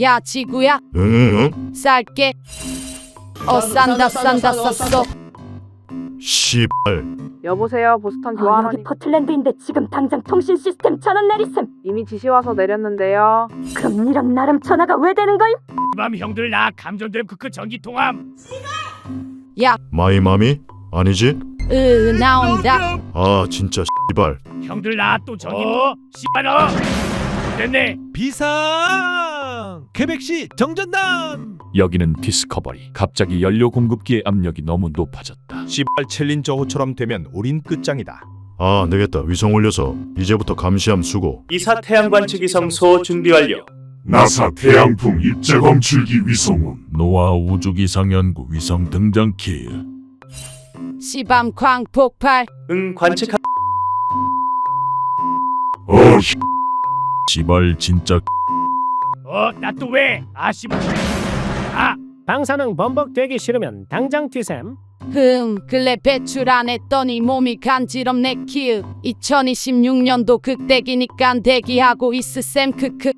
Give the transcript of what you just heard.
야 지구야. 응응응. 쌀게. 어 싼다 싼다 쌌어. 씨발. 여보세요 보스턴 아, 여기 교환원이 포틀랜드인데 지금 당장 통신 시스템 전원 내리셈. 이미 지시 와서 내렸는데요. 그럼 니랑 나랑 전화가 왜 되는 거임? 밤 형들 나 감전됨 크크 전기 통함. 마이마미 아니지? 으 나온다. 아 진짜 씨발. 형들 나 또 전기 어? 씨발 어? 됐네. 비상! Quebec시 정전남! 여기는 디스커버리. 갑자기 연료 공급기의 압력이 너무 높아졌다. 씨발 챌린저 호처럼 되면 우린 끝장이다. 아 되겠다 위성 올려서 이제부터 감시함 수고 이사 태양 관측 위성 소 준비 완료. 나사 태양풍 입자 검출기 위성운 노아 우주기상 연구 위성 등장 키. 시밤 광 폭발 응 관측 어 시발 진짜 어 나 또 왜? 아 씨발 아 방사능 범벅 되기 싫으면 당장 튀셈. 흠 근래 배출 안 했더니 몸이 간지럽네 키읔 2026년도 극대기니깐 대기하고 있으셈 크크